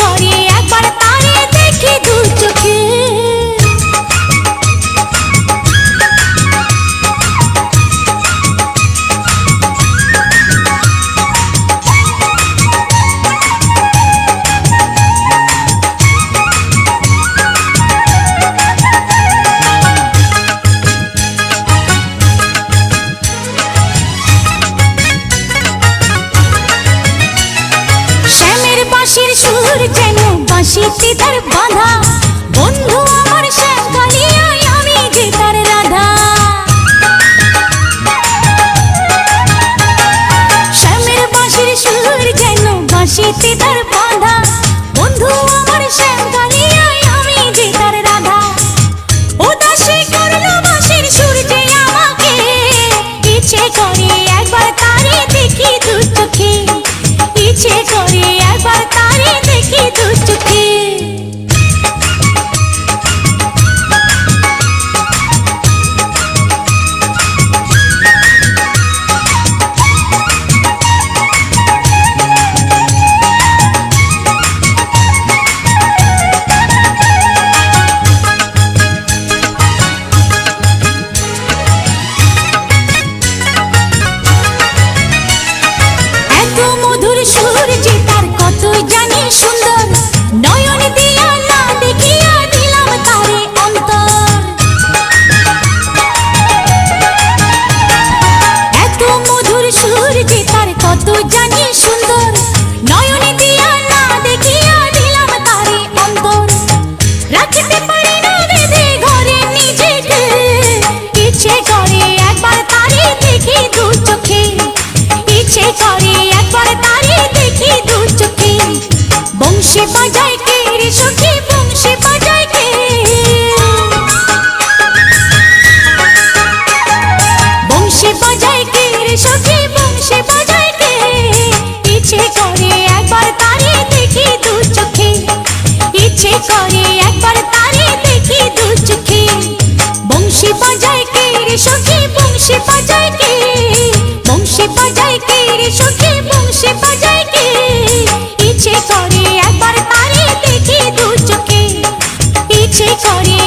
করে বাঁশিতে তার বাঁধা। বন্ধু আমার শ্যামকালিয়ায় আমি যে তার রাধা। শ্যামের বাঁশির সুর যেন বাঁশিতে তার বাঁধা। বন্ধু আমার শ্যামকালিয়ায় আমি যে তার রাধা। উদাসী করল বাঁশির সুর যে আমাকে। ইচ্ছে করে একবার তারে দেখি দু চোখে। ইচ্ছে করে একবার মধুর বংশে বাজায় কে? বংশে বাজায় কে রে সখী? বংশে বাজায় কে? ইচ্ছে করে একবার তারে দেখি দু চোখে। ইচ্ছে করে